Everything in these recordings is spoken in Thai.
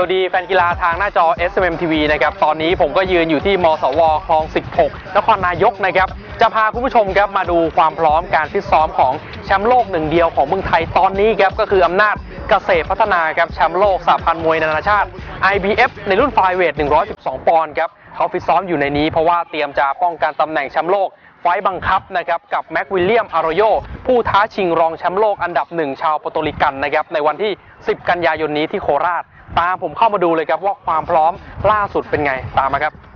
สวัสดีแฟนกีฬาทางหน้าจอ SMM TV นะครับ ตอนนี้ผมก็ยืนอยู่ที่มสวคลอง 16 นครนายกนะครับ จะพาคุณผู้ชมครับมาดูความพร้อมการฟิตซ้อมของแชมป์โลกหนึ่งเดียวของเมืองไทยตอนนี้ครับ ก็คืออำนาจเกษตรพัฒนาครับแชมป์โลกสหพันธ์มวยนานาชาติ IBF ในรุ่นไฟเวท 112 ปอนด์ครับเขาฟิตซ้อมอยู่ในนี้เพราะว่าเตรียมจะป้องกันตำแหน่งแชมป์โลกไฟบังคับนะครับกับแม็กวิลเลียมอารโยผู้ท้าชิงรองแชมป์โลกอันดับหนึ่งชาวโปรโตริกันนะครับในวันที่ 10 กันยายนนี้ที่โคราช ตามผมเข้ามาดูเลยครับว่าความพร้อมล่าสุดเป็นไงตามมาครับ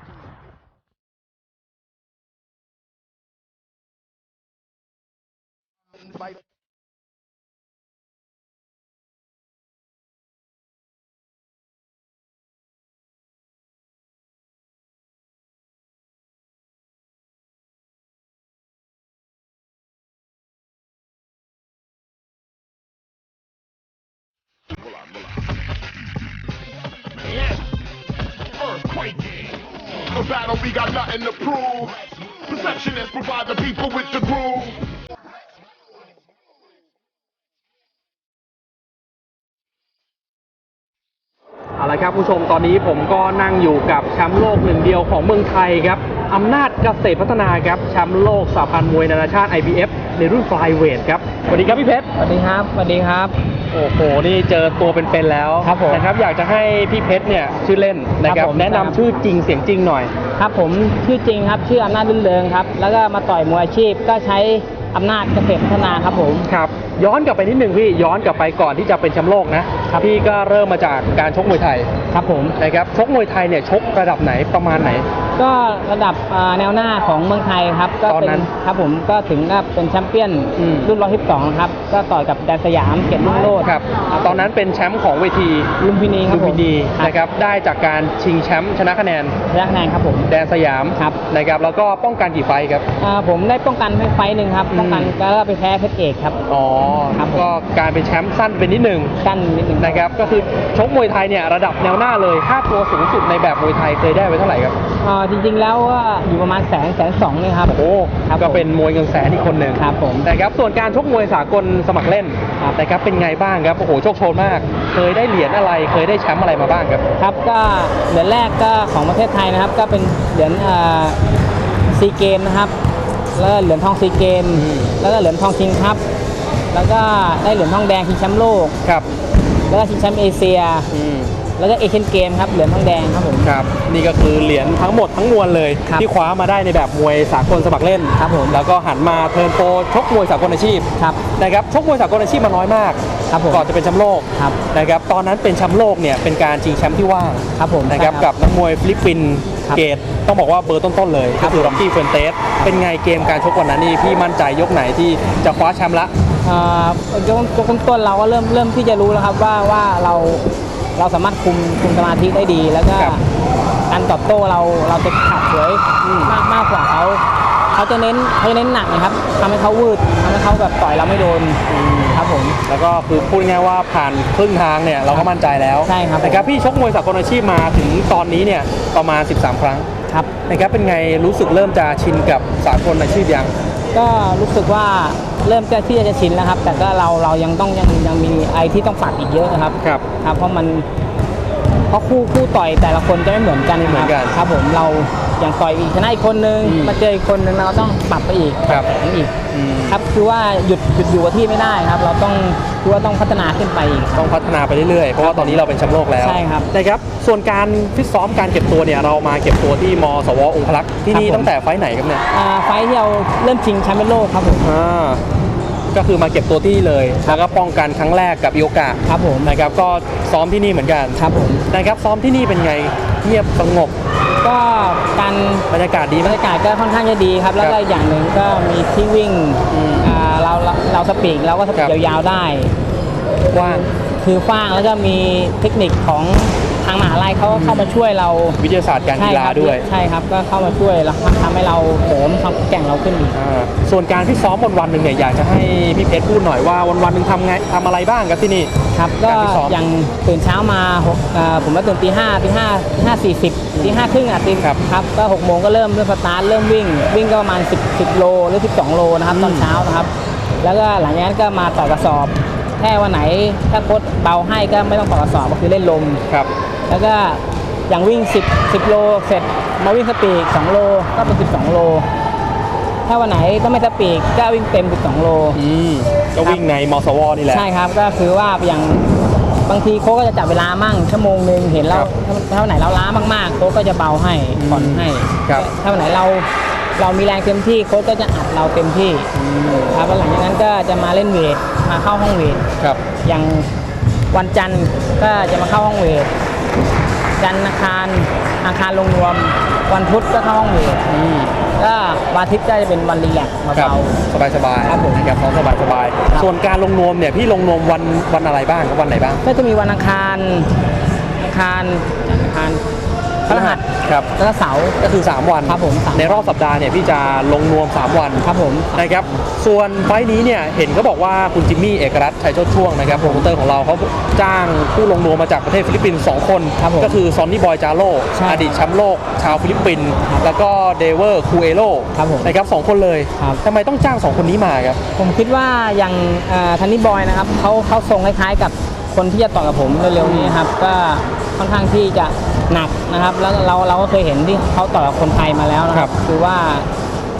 battle, we got nothing to prove. Perceptionists provide the people with the groove. เอาละครับผู้ชมตอนนี้ผมก็นั่งอยู่กับแชมป์โลกหนึ่งเดียวของเมืองไทยครับ อำนาจเกษตรพัฒนาครับแชมป์โลกสหพันธ์มวยนานาชาติ IBF ในรุ่นฟลายเวทครับสวัสดีครับพี่เพชรสวัสดีครับสวัสดีครับ โอ้โหนี่เจอตัวเป็นๆแล้วครับผมนะครับอยากจะให้พี่เพชรเนี่ยชื่อเล่นนะคครัรับบผมแนะนำชื่อจริงเสียงจริงหน่อย ครับผมชื่อจริงครับชื่ออำนาจรื่นเริงครับ แล้วก็มาต่อยมวยอาชีพก็ใช้อำนาจเกษตรพัฒนาครับผม ครับ ย้อนกลับไปนิดหนึ่งพี่ย้อนกลับไปก่อนที่จะเป็นแชมป์โลกนะครับ พี่ก็เริ่มมาจากการชกมวยไทยครับผม นะครับชกมวยไทยเนี่ยชกระดับไหนประมาณไหน ก็ระดับอ่าแนวหน้าของเมืองไทยครับก็ตอนเป็นั้นครับผมก็ถึงกับเป็นแชมเปี้ยนอืม รุ่น112ครับก็ต่อยกับแดนสยามเกียรติรุ่งโรจน์ครับ ตอนนั้นเป็นแชมป์ของเวทีลุมพินีคลูรับผมมินีนะครับ ได้จากการชิงแชมป์ชนะคะแนน ชนะคะแนนครับผม แดนสยามครับ นะครับ แล้วก็ป้องกันกี่ไฟท์ครับ อ่าผมได้ป้องกันไฟต์หนึ่งครับอืม ป้องกันแล้วก็ไปแพ้เพชรเอกครับ อ๋อ ครับผม ก็การเป็นแชมป์สั้นเป็นนิดหนึ่งกั้นนิดหนึ่งนะครับ ก็คือชกมวยไทยเนี่ยระดับแนวหน้าเลยค่าตัวสูงสุดในแบบมวยไทยเคยได้ไว้เท่าไหร่ครับ อ่าจริงๆแล้วก็อยู่ประมาณแสนแสนสองเลยครับ โอ้ครับก็ผมเป็นมวยเงินแสนอีกคนหนึ่งครับผมนะครับส่วนการชกมวยสากลสมัครเล่นครับนะครับเป็นไงบ้างครับโอ้โหโชคโชนมาก เคยได้เหรียญอะไร เคยได้แชมป์อะไรมาบ้างครับครับก็เหรียญแรกก็ของประเทศไทยนะครับ ก็เป็นเหรียญซีเกมนะครับแล้วก็เหรียญทองซีเกมอืมแล้วก็เหรียญทองคิงครับ แล้วก็ได้เหรียญทองแดงชิงแชมป์โลกครับแล้วก็ชิงแชมป์เอเชียอืม แล้วก็เอเชียนเกมครับเหรียญทองแดงครับผม ครับนี่ก็คือเหรียญทั้งหมดทั้งมวลเลย ครับที่คว้ามาได้ในแบบมวยสากลสมัครเล่นครับผม แล้วก็หันมาเทิร์นโปรชกมวยสากลอาชีพครับนะครับชกมวยสากลอาชีพมาน้อยมากครับผมก่อนจะเป็นแชมป์โลกครับ นะครับตอนนั้นเป็นแชมป์โลกเนี่ยเป็นการชิงแชมป์ที่ว่างครับผมนะครับใช่ กับนักมวยฟิลิปปินส์ครับเกตต้องบอกว่าเบอร์ต้นๆเลยครัก็บ คือร็อกกี้เฟนเตสเป็นไงเกมการชกวันนั้นนี่พี่มั่นใจยกไหนที่จะคว้าแชมป์ละอ่ายกยกต้นๆเราก็เริ่มเริ่มที่จะรู้แล้วครับว่าว่าเรา เราสามารถคุมคุมสมาธิได้ดี แล้วก็ครับการตอบโต้เราเราจะขัดสวยอืมมากมากกว่าเขาเขาจะเน้นเขาจะเน้นหนักนะครับทำให้เขาวืดทำให้เขาแบบต่อยเราไม่โดนครับผมแล้วก็คือพูดง่ายๆว่าผ่านครึ่งทางเนี่ยเราก็มั่นใจแล้วใช่ครับนะครับพี่ชกมวยสากลอาชีพมาถึงตอนนี้เนี่ยประมาณ 13 ครั้งครับนะครับเป็นไงรู้สึกเริ่มจะชินกับสากลอาชีพยัง ก็รู้สึกว่าเริ่มจะที่จะชินแล้วครับ แต่ก็เราเรายังต้องยังยังมีไอที่ต้องปรับอีกเยอะนะครับครับครับ เพราะมันเพราะคู่คู่ต่อยแต่ละคนจะไม่เหมือนกันไม่เหมือนกัน ครับผมเรา อย่างต่อยอีกชนะอีกคนนึงอืมมาเจออีกคนนึงเราต้องปรับไปอีกครับแข็งอีกอืมครับคือว่าหยุดหยุดอยู่กับที่ไม่ได้ครับ เราต้องคือว่าต้องพัฒนาขึ้นไปอีก ต้องพัฒนาไปเรื่อยๆ เพราะว่าตอนนี้เราเป็นแชมป์โลกแล้วใช่ครับนะครับ ส่วนการฟิตซ้อมการเก็บตัวเนี่ยเรามาเก็บตัวที่มสวองคลักษ์ที่นี่ครับผม ตั้งแต่ไฟล์ไหนครับเนี่ยอ่าไฟท์ที่เราเริ่มชิงแชมป์โลกครับผมอ่าก็คือมาเก็บตัวที่นี่เลยแล้วก็ป้องกันครั้งแรกกับอิโอกะครับผมนะครับก็ซ้อมที่นี่เหมือนกันครับผม นะครับซ้อมที่นี่เป็นไง เงียบสงบ ก็การบรรยากาศดีไหบมรรยากาศก็ค่อนข้างจะดีครับ แล้วคก็รับอย่างหนึ่งก็มีที่วิ่งอืมอ่าเราเราเราสปีกเราก็สปีครักบยาวๆได้ กว้าง คือฟ้างแล้วก็มีเทคนิคของ ทางมหาลัยเขาเข้ามาช่วยเราวิทยาศาสตร์การใช่กีฬาครับด้วย ใช่ครับก็เข้ามาช่วยแล้วทำให้เราเสริมความแกร่งเราขึ้นอีกอ่าส่วนการที่ซ้อมวันวันๆหนึ่งเนี่ยอยากจะให้พี่เพชรพูดหน่อยว่าวันวันๆหนึ่งทำไงทำอะไรบ้างครับที่นี่ ครับก็การที่ซ้อมอย่างตื่นเช้ามาหกเอ่อผมก็ตื่นตีห้าตีห้าตีห้าสี่สิบตีห้าครึ่งอะตีครับครับก็หกโมงก็เริ่มเริ่มสตาร์ทเริ่มวิ่ง วิ่งก็ประมาณสิบสิบโลหรือสิบสองโลนะครับอืมตอนเช้านะครับ แล้วก็หลังจากนั้นก็มาต่อกระสอบแค่วันไหนถ้าโค้ชเบาให้ก็ไม่ต้องต่อกระสอบก็คือเล่นลม ครับ แล้วก็อย่างวิ่ง 10 10 โลเสร็จมาวิ่งสปีด2โลก็เป็น 12 โล ถ้าวันไหนก็ไม่สปีดก็วิ่งเต็ม 12 โล อืมก็วิ่งในมสวนี่แหละ ใช่ครับก็คือว่าอย่างบางทีโค้ชก็จะจับเวลามั่งชั่วโมงหนึ่งเห็นเราครับถ้าถ้าวันไหนเราล้ามากๆ โค้ชก็จะเบาให้อืมผ่อนให้ครับ ถ้าวันไหนเราเรามีแรงเต็มที่โค้ชก็จะอัดเราเต็มที่ครับแล้วหลังจากนั้นก็จะมาเล่นเวทมาเข้าห้องเวท ครับ อย่างวันจันทร์ก็จะมาเข้าห้องเวท จันทร์อังคารอังคารลงรวม วันพุธก็เข้าห้องเวทอืม ก็วันอาทิตย์ก็จะเป็นวันรีแลกซ์ครับเบา สบายสบายๆครับผม นะครับซ้อมสบายสบายๆครับส่วนการลงนวมเนี่ยพี่ลงนวมวันวันอะไรบ้างครับวันไหนบ้าง ๆก็จะมีวันอังคารอังคารจันทร์อังคาร พฤหัสครับแล้วก็เสาร์ก็คือ 3 วันครับผมสามในรอบสัปดาห์เนี่ยพี่จะลงนวม 3 วันครับผมนะครับส่วนไฟล์นี้เนี่ยเห็นเขาบอกว่าคุณจิมมี่เอกรัตน์ชัยโชติช่วงนะครับโปรโมเตอร์ของเราเขาจ้างผู้ลงนวมมาจากประเทศฟิลิปปินส์2คนครับผมก็คือซอนนี่บอยจาโ o ใช่อดีตแชมป์โลก ชาวฟิลิปปินส์ครับแล้วก็เดเวอร์คูเอโครับผมนะครับสองคนเลยครับ ทำไมต้องจ้าง2คนนี้มาครับ ผมคิดว่าอย่างทันนี่บอยนะครับเขาเขาทรงคล้ายๆกับคนที่จะต่อยกับผมเร็วๆนี้ครับก็ค่อนข้างที่จะหนักนะครับ แล้วเราเราก็เคยเห็นที่เขาต่อยกับคนไทยมาแล้วนะคครัรับบคือว่า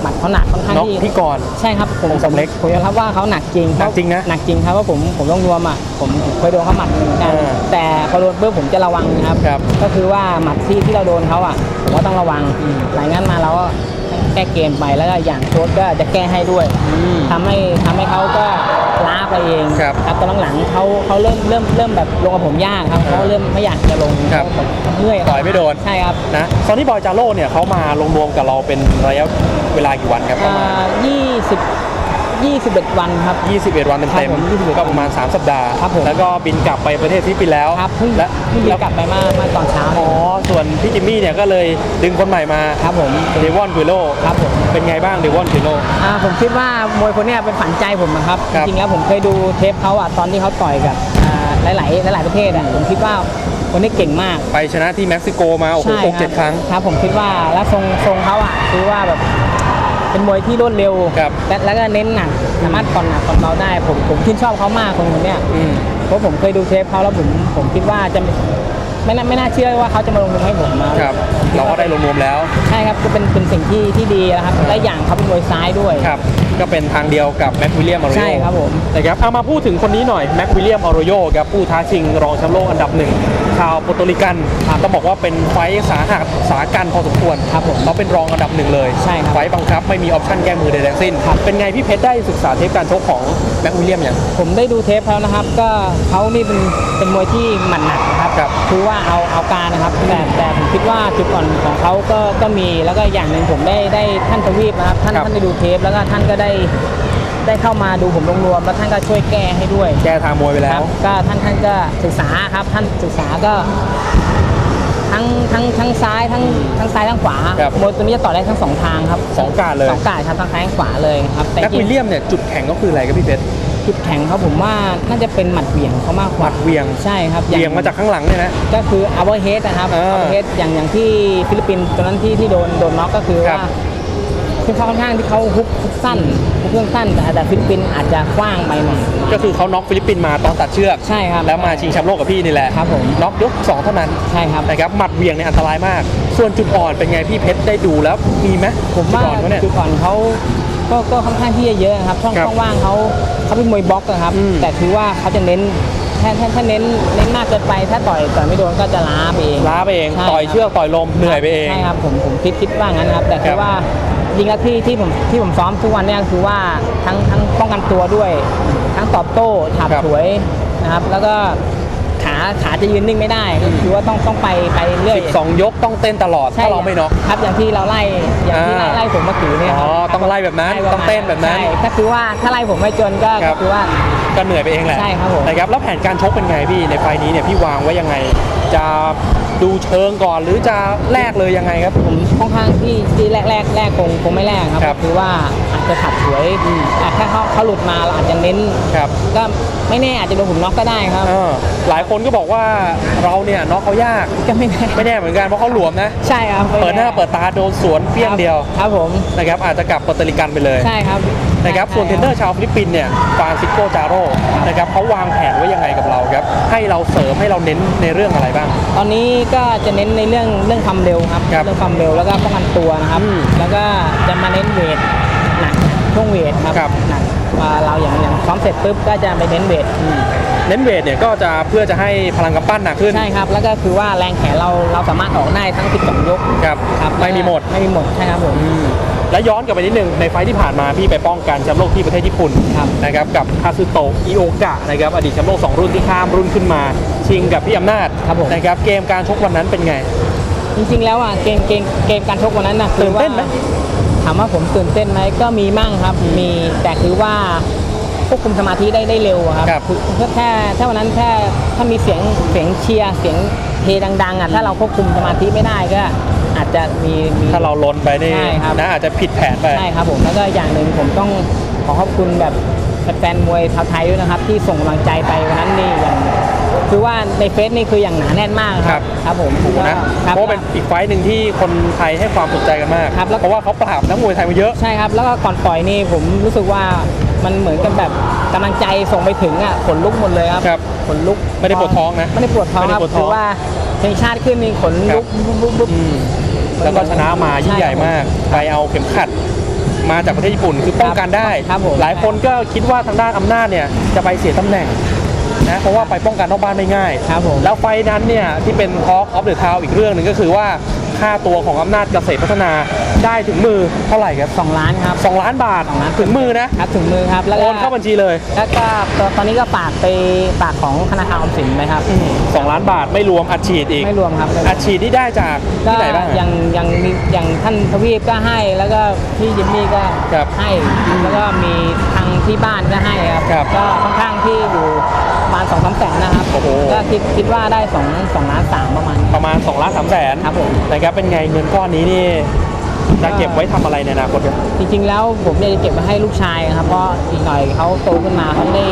หมัดเขาหนักค่อนข้างน็อกที่ พี่กรณ์ ใช่ครับผมวงสำเร็จผมยอมรับว่าเขาหนักจริงหนักจริงนะหนักจริงครับว่าผมผมต้องรวมอะผมเคยโดนเขาหมัดเหมือนกันเออแต่พอโดนปุ๊บผมจะระวังนะครับ ครับก็คือว่าหมัดที่ที่เราโดนเขาอะผมก็ต้องระวังหลายงานมาเราก็แก้เกมไปแล้วก็อย่างโค้ชก็จะแก้ให้ด้วยทำให้ทำให้เขาก็ ล้าไปเองครับตอนหลังๆเขาเขาเริ่มเริ่มเริ่มแบบลงกับผมยากครับเขาเริ่มไม่อยากจะลงครับเขาแบบเมื่อยต่อยไม่โดนใช่ครับนะซอนนี่บอยจาโ o เนี่ยเขามาลงนวมกับเราเป็นระยะเวลากี่วันครับประมาณยี่สิบ ยี่สิบเอ็ดวันครับ 21 วันครัเต็บมผม21ๆก็ประมาณ 3 สัปดาห์ ครับผม แล้วก็บินกลับไปประเทศฟิลิปปินส์แล้วครับเพิ่งและเพิ่งบินกลับไปเมื่อเมื่อตอนเช้าอ๋อส่วนพี่จิมมี่เนี่ยก็เลยดึงคนใหม่มาครับผมเดวอนกุโลครับผม เป็นไงบ้างเดวอนกุโล อ่าผมคิดว่ามวยคนเนี้ยเป็นฝันใจผมนะครับ คจรับริงๆแล้วผมเคยดูเทปเขาอะตอนที่เขาต่อยกับอ่าหลายๆหลายๆประเทศอะผมคิดว่าคนนี้เก่งมากไปชนะที่เม็กซิโกมาโอ้โหใช่หกเจ็ดครั้ง ครับผมคิดว่าแล้วทรงทรงเขาอะคือว่าแบบ เป็นมวยที่รวดเร็วครับและแล้วก็เน้นหนักสามารถผ่อนหนักผ่อนเบาได้ ผมผมชื่นชอบเขามากคนคนเนี้ยอืม เพราะผมเคยดูเทปเขาแล้วผมผมคิดว่าจะไม่น่าไม่น่าเชื่อว่าเขาจะมาลงทุนให้ผมนะ ครับ เราก็ได้ลงนวมแล้ว ใช่ครับก็เป็นเป็นสิ่งที่ที่ดีนะครับและอย่างเขาเป็นมวยซ้ายด้วยครับ ก็เป็นทางเดียวกับแม็กวิลเลียมอารโยใช่ครับผมนะครับเอามาพูดถึงคนนี้หน่อยแม็กวิลเลียมอารโยครับผู้ท้าชิงรองแชมป์โลกอันดับหนึ่งชาวโปรโตริกันต้องบอกว่าเป็นไฟท์สาหัสสากันพอสมควรครับผมเขาเป็นรองอันดับหนึ่งเลยใช่ครับไฟท์บังคับไม่มีออปชั่นแก้มือใดๆทั้งสิ้นครับเป็นไงพี่เพชรได้ศึกษาเทปการชกของแม็กวิลเลียมอย่างผมได้ดูเทปเขานะครับ ก็เขานี่เป็นเป็นมวยที่หมัดหนักนะครับครับคือว่าเอาเอาการนะครับแต่แต่ผมคิดว่าจุดอ่อนของเขาก็ก็มีแล้วก็อย่างหนึ่งผมได้ได้ท่านทวีปนะครับท่านครับท่านได้ดูเทปแล้วก็ท่านก็ได้ได้เข้ามาดูผมลงรวมแล้วท่านก็ช่วยแก้ให้ด้วยแก้ทางมวยไปคแล้รัวบก็ท่านท่านก็ศึกษาครับ ท่านศึกษาก็ทั้งทั้งทั้งซ้ายทั้งทั้งซ้ายทั้งขวาครับมวยตัวนี้จะต่อได้ทั้งสองทางครับสองการเลย สองการครับทั้งซ้ายทั้งขวาเลยครับแต่แม็กจริวิงลเลียมเนี่ยจุดแข็งก็คืออะไรครับพี่เพชร จุดแข็งเขาผมว่าน่าจะเป็นหมัดเหวี่ยงเขามากกหมัว่าดเหวียง ใช่ครับเหวียงมาจากข้างหลังเนี่ยนะ ก็คืออั v เ r อร์เฮดนะครับเอออั v เ r อร์เฮดอย่างอย่างที่ฟิลิปปินส์ตอนนั้นที่ที่โดนโดนน็อกก็คือครัว่า บคือเขาค่อนข้างที่เขาฮุกฮุกสั้นฮุกเครื่องสั้นแต่แต่ฟิลิปปินส์อาจจะกว้างไปหน่อย ก็คือเขาน็อกฟิลิปปินส์มาตอนตัดเชือกใช่ครับแล้วมาชิงแชมป์โลกกับพี่นี่แหละครับผมน็อกยก2เท่านั้นใช่ครับนะครับหมัดเหวียงเนี่ยอันตรายมาก ส่วนจุดอ่อนเป็นไงพี่เพชรได้ดูแล้วมีไหมผมว่าจุดอ่อนเขาเนี่ยจุดอ่อนเขาก็ก็ค่อนข้างที่จะเยอะนะครับช่องครับช่องว่างเขาเขาเป็นมวยบล็อกนะครับอืมแต่คือว่าเขาจะเน้นถ้าถ้าถ้าเน้นเน้นมากเกินไปถ้าต่อยต่อยไม่โดนก็จะล้าไปเองล้าไปเองใช่ต่อยครับเชือกต่อยลมเหนื่อยไปเองใช่ครับผมผมคิดคิดว่างั้นนะครับ แต่คคืรัอบว่า จริงๆแล้วที่ที่ผมที่ผมซ้อมทุกวันเนี่ยคือว่าทั้งทั้งป้องกันตัวด้วย ทั้งตอบโต้ฉับครับฉวยนะครับ แล้วก็ขาขาจะยืนนิ่งไม่ได้ก็คือว่าต้องต้องไปไปเรื่อยสองยกต้องเต้นตลอดใช่ถ้าเราไม่น็อกครับอย่างที่เราไล่อย่างที่ไล่อ่าไล่ผมเมื่อกี้เนี่ยครับอ๋อต้องไล่แบบนั้นไล่ประมาณต้องเต้นแบบนั้นใช่ก็คือว่าถ้าไล่ผมไม่จนก็ครัก็บคือว่าก็เหนื่อยไปเองแหละใช่ครับผมนะครับแล้วแผนการชกเป็นไงพี่ในไฟล์นี้เนี่ยพี่วางไว้ยังไงจะ ดูเชิงก่อนหรือจะแลกเลยยังไงครับ ผมค่อนข้างที่ที่แรกแรกแรกคงคงไม่แรกครับครับคือว่าอาจจะขัดฉวยอืมอะถ้าเขาเขาหลุดมาเราอาจจะเน้นครับ ก็ไม่แน่อาจจะโดนผมน็อกก็ได้ครับ เออหลายคนก็บอกว่าเราเนี่ยน็อกเขายากก็ไม่แน่ไม่แน่เหมือนกันเพราะเขาหลวมนะ ใช่ครับไม่เปิดหน้าเปิดตาโดนสวนเพี้ยงเดียวครับผมนะครับอาจจะกลับโปรตุริกันไปเลย ใช่ครับ นะครับส่วนเทรนเนอร์ชาวฟิลิปปินส์เนี่ยฟรานซิสโกจาโร่นะครับเขาวางแผนไว้ยังไงกับเราครับครับให้เราเสริมให้เราเน้นในเรื่องอะไรบ้าง ตอนนี้ก็จะเน้นในเรื่องเรื่องความเร็วครับครับเรื่องความเร็วแล้วก็ป้องกันตัวนะครับอืมแล้วก็จะมาเน้นเวทหนักช่วงเวทครับครับหนักว่าเราอย่างอย่างซ้อมเสร็จปุ๊บก็จะไปเน้นเวทเน้นเวทเนี่ยก็จะเพื่อจะให้พลังกำปั้นหนักขึ้น ใช่ครับ แล้วก็คือว่าแรงแขนเราเราสามารถออกได้ทั้ง 12 ยก ครับครับไม่มีหมด ไม่มีหมด ใช่ครับผม และย้อนกลับไปนิดนึงในไฟท์ที่ผ่านมาพี่ไปป้องกันแชมป์โลกที่ประเทศญี่ปุ่นครับนะครับกับคาซึโตะอิโอกะนะครับอดีตแชมป์โลกสองรุ่นที่ข้ามรุ่นขึ้นมา ชิงกับพี่อำนาจครับผมนะครับเกมการชกวันนั้นเป็นไง จริงๆแล้วอะเกมเกมเกมการชกวันนั้นนะคืตื่อนว่าเต้นไหมถามว่าผมตื่นเต้นไหมก็มีมั่งครับมีแต่คือว่า ควบคุมสมาธิได้ได้เร็วอะครับครับคือแค่ถ้าวันนั้นแค่ถ้ามีเสียงเสียงเชียร์เสียงเฮดังๆอะถ้าเราควบคุมสมาธิไม่ได้ก็อาจจะมีมี ถ้าเราลนไปนี่ใช่ครับ นะอาจจะผิดแผนไป ใช่ครับผมแล้วก็อย่างหนึ่งผมต้องขอขอบคุณแบบแฟนๆมวยชาวไทยด้วยนะครับ ที่ส่งกำลังใจไปวันนั้นนี่อย่างคือว่าในเฟซนี่คืออย่างหนาแน่นมากครับครับผมถูกนะคบเพราะว่าเป็นอีกไฟท์หนึ่งที่คนไทยให้ความสนใจกันมาก ครับแล้ว เพราะว่าเขาปราบนักมวยไทยมาเยอะ ใช่ครับ แล้วก็ก่อนปล่อยนี่ผมรู้สึกว่า มันเหมือนกับแบบกำลังใจส่งไปถึงอะขนลุกหมดเลยครับครับขนลุกไม่ได้ปวดท้องนะไม่ได้ปวดท้องไม่ได้ครับปวดท้องคือว่าเพลงชาติขึ้นนี่ขนลุกครับบุ๊บบุ๊บบุ๊บ อืมแล้วก็ชนะมายิ่งใหญ่มากไปเอาเข็มขัด มาจากประเทศญี่ปุ่นคือป้องกันได้ ครับผม หลายคนก็คิดว่าทางด้านอำนาจเนี่ยจะไปเสียตำแหน่งนะเพราะว่าไปป้องกันนอกบ้านไม่ง่าย ครับผม แล้วไฟล์นั้นเนี่ยที่เป็น Talk of the Town อีกเรื่องหนึ่งก็คือว่า ค่าตัวของอำนาจเกษตรพัฒนาได้ถึงมือเท่าไหร่ครับสองล้านครับ 2 ล้านบาทสองล้าน ถึงมือนะครับถึงมือครับแล้วโอก็นเข้าบัญชีเลยแล้วก็ตอนนี้ก็ฝากไปฝากของธนาคารออมสินนะครับสองล้านบาทไม่รวมอัดฉีดอีก ไม่รวมครับไม่รวม อัดฉีดที่ได้จากก็ที่ไหนบ้างอะอย่างอย่างมีอย่างท่านทวีปก็ให้แล้วก็พี่จิมมี่ก็ครับให้แล้วก็มีทางที่บ้านก็ให้ครับครับก็ค่อนข้างที่อยู่ประมาณสองสามแสนนะครับโอ้โห ก็คิดคิดว่าได้สองสองล้านสามประมาณประมาณ2ล้าน3แสนครับผม นะครับเป็นไงเงินก้อนนี้นี่จะเก็บไว้ทำอะไรในอนาคตครับจริง ๆ แล้วผมอยากจะเก็บไว้ให้ลูกชายครับเพราะอีกหน่อยเขาโตขึ้นมาเขาได้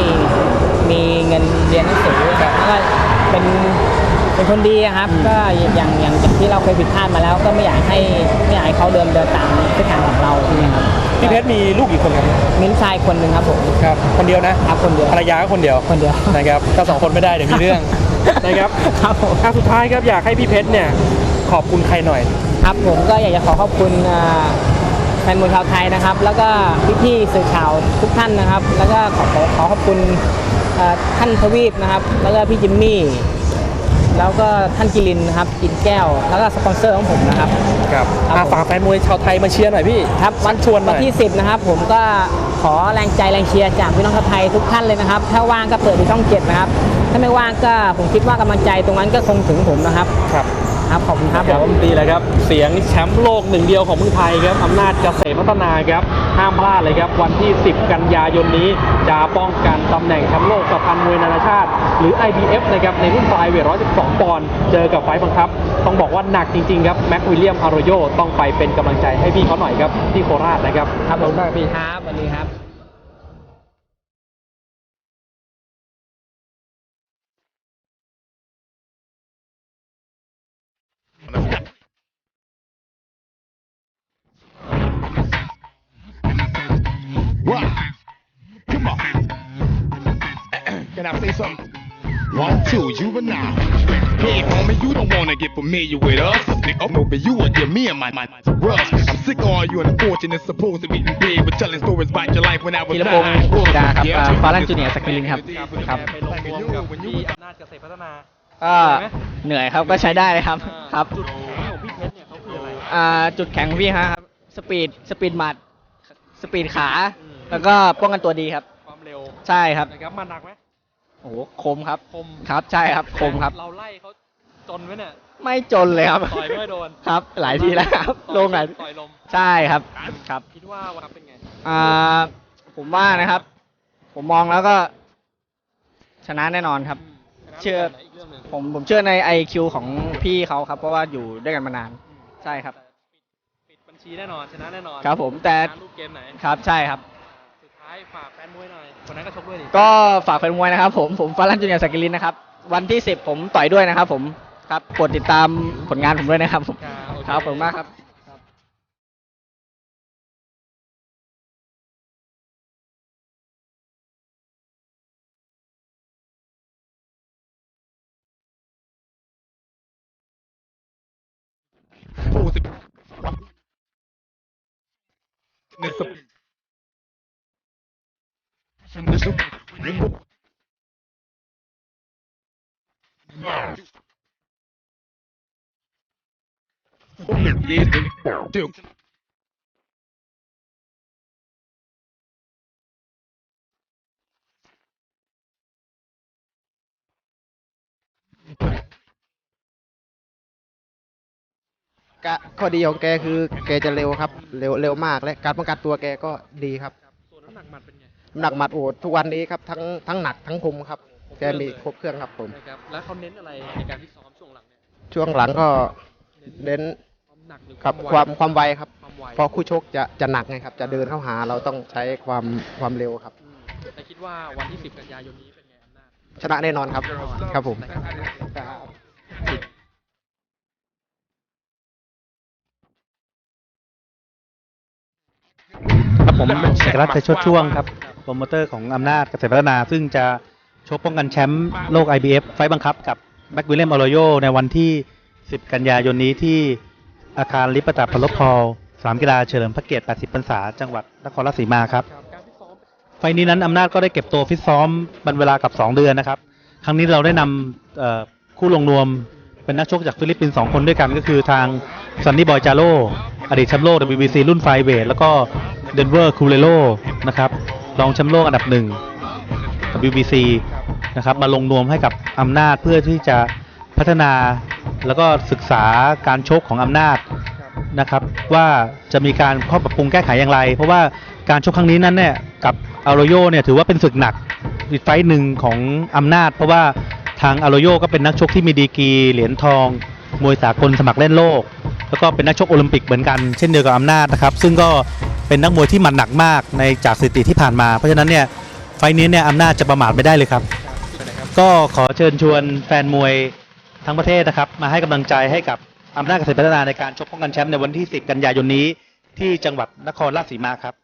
มีเงินเรียนหนังสือแล้วก็เป็นเป็นคนดีอะครับ ก็อย่างอย่างอย่างที่เราเคยผิดพลาดมาแล้ว ก็ไม่อยากให้ไม่อยากให้เขาเดินเดินตามเส้นทางของเราใช่ไหมครับพี่เพชรมีลูกกี่คนครับมีลูกชายคนหนึ่งครับผมครับคนเดียวนะครับคนเดียวภรรยาก็คนเดียวคนเดียวนะครับถ้าสองคนไม่ได้เดี๋ยวมีเรื่องนะครับครับผมอะสุดท้ายครับอยากให้พี่เพชรเนี่ย ขอบคุณใครหน่อย ครับผมก็อยากจะขอขอบคุณอ่าแฟนมวยชาวไทยนะครับ แล้วก็พี่ๆสื่อข่าวทุกท่านนะครับ แล้วก็ขอขอขอขอบคุณอ่าท่านทวีปนะครับ แล้วก็พี่จิมมี่แล้วก็ท่านกิรินนะครับกินแก้ว แล้วก็สปอนเซอร์ของผมนะครับครับครับอะผมฝากแฟนมวยชาวไทยมาเชียร์หน่อยพี่ครับวันชวนหน่วัอยที่ 10 นะครับ ผมก็ขอแรงใจแรงเชียร์จากพี่น้องชาวไทยทุกท่านเลยนะครับ ถ้าว่างก็เปิดที่ช่องเจ็ดนะครับ ถ้าไม่ว่างก็ผมคิดว่ากำลังใจตรงนั้นก็คงถึงผมนะครับครับ ครับขอบคุณครับครับผมดีเลยครับเสียงแชมป์โลกหนึ่งเดียวของเมืองไทยครับอำนาจเกษตรพัฒนาครับห้ามพลาดเลยครับวันที่ 10 กันยายนนี้จะป้องกันตำแหน่งแชมป์โลกสะพันธ์มวยนานาชาติ หรือ IBF นะครับในรุ่นไฟเวท112 ปอนด์เจอกับไฟท์บังคับ ต้องบอกว่าหนักจริงๆครับแม็กวิลเลียมอารโยต้องไปเป็นกำลังใจให้พี่เขาหน่อยครับที่โคราชนะครับครับผมขอณมากพี่ครับสวัสดีครับ Can I say something? One, two, juvenile. Hey, homie, you don't wanna get familiar with us. Nigga, no, but you are dear me and my, my, my Russ. I'm sick of all you unfortunate supposed to be big, but telling stories about your life when I was ธีรพงศ์ nine. ดาครับ Yeah, อ่า I'm ฟาลัน just- จูเนียร์สกิลินครับครับไปลงรวมกับที่อำนาจเกษตรพัฒนาก็เหนื่อยครับก็ใช้ได้เลยครับครับ จุดแข็งของพี่เพชรเนี่ยเขาคืออะไรอ่าจุดแข็งของพี่ฮะครับสปีดสปีดหมัด สปีดขา แล้วก็ป้องกันตัวดีครับ ความเร็วใช่ครับนะครับมันหนักไหม โอ้โหคมครับ คมครับใช่ครับคมครับ เราไล่เขาจนไว้เนี่ย ไม่จนเลยครับต่อยไม่โดน ครับ หลายทีแล้วครับ ลงหลายต่อยลม ใช่ครับ ครับ คิดว่าวันนั้นเป็นไง อ่า ผมว่านะครับ ผมมองแล้วก็ ชนะแน่นอนครับ เชื่ออีกเรื่องหนึ่งผมผมเชื่อใน IQ ของพี่เขาครับ เพราะว่าอยู่ด้วยกันมานาน ใช่ครับ ปิดบัญชีแน่นอน ชนะแน่นอน ครับผม แต่ชนะรูปเกมไหน ครับ ใช่ครับสุด ฝากแฟนมวยหน่อยคนนั้นก็ชกด้วยดิก็ฝากแฟนมวยนะครับผมผมฟารันจูเนียร์สกิลินนะครับ วันที่ 10 ผมต่อยด้วยนะครับผมครับกดติดตามผลงานผมด้วยนะครับผมครับผมมากครับโอ้สิหนึ่ง a- Dude. กะข้อดีของแกคือแกจะเร็วครับ เร็วเร็วมากและการป้องกันตัวแกก็ดีครับ ส่วนน้ำหนักหมัดเป็นไง หนักหมัดโอ้ทุกวันนี้ครับทั้งทั้งหนักทั้งคมครับแกมีครบเครื่องครับผม นะครับแล้วเขาเน้นอะไรในการฟิตซ้อมช่วงหลังเนี่ยช่วงหลังก็เน้นความหนักหรือครับไความความไวครับ ความไวเพราะคู่ชกจะจะหนักไงครับ จะเดินเข้าหาเราต้องใช้ความความเร็วครับ อืมแต่คิดว่าวันที่ 10 กันยายนนี้เป็นไงอำนาจชนะแน่นอนครับครับผมครับผมเอกรัตน์ชัยโชดช่วงครับ โปรโมเตอร์ของอำนาจเกษตรพัฒนา ซึ่งจะชกป้องกันแชมป์โลก IBF ไฟบังคับกับแบ็กวิลเลมอโรโยในวันที่ 10 กันยายนนี้ที่อาคารลิปตาพลบพอลสามกีฬาเฉลิมพระเกียรติ 80 พรรษา จังหวัดนครราชสีมาครับ ไฟล์นี้นั้นอำนาจก็ได้เก็บตัวฟิตซ้อมเป็นเวลากับ 2 เดือนนะครับ ครั้งนี้เราได้นำคู่ลงนวมเป็นนักชกจากฟิลิปปินส์2คนด้วยกันก็คือทางซันนี่บอยจาโ o อดีตแชมป์โลก WBC รุ่นไฟเวทแล้วก็เดนเวอร์คูเลโ o นะครับ รองแชมป์โลกอันดับหนึ่ง WBC นะครับมาลงนวมให้กับอำนาจเพื่อที่จะพัฒนาแล้วก็ศึกษาการชกของอำนาจนะครับว่าจะมีการข้อปรับปรุงแก้ไขอย่างไร เพราะว่าการชกครั้งนี้นั้นเนี่ยกับอารโยเนี่ยถือว่าเป็นศึกหนักอีกไฟต์หนึ่งของอำนาจ เพราะว่าทางอารโยก็เป็นนักชกที่มีดีกรีเหรียญทอง มวยสากลสมัครเล่นโลก แล้วก็เป็นนักชกโอลิมปิกเหมือนกันเช่นเดียวกับอำนาจนะครับ ซึ่งก็ เป็นนักมวยที่หมัดหนักมากในจากสถิติที่ผ่านมา เพราะฉะนั้นเนี่ยไฟนี้เนี่ยอำนาจจะประมาทไม่ได้เลยครับ ก็ขอเชิญชวนแฟนมวยทั้งประเทศนะครับ มาให้กำลังใจให้กับอำนาจเกษตรพัฒนาในการชกป้องกันแชมป์ในวันที่ 10 กันยายนนี้ ที่จังหวัดนครราชสีมาครับ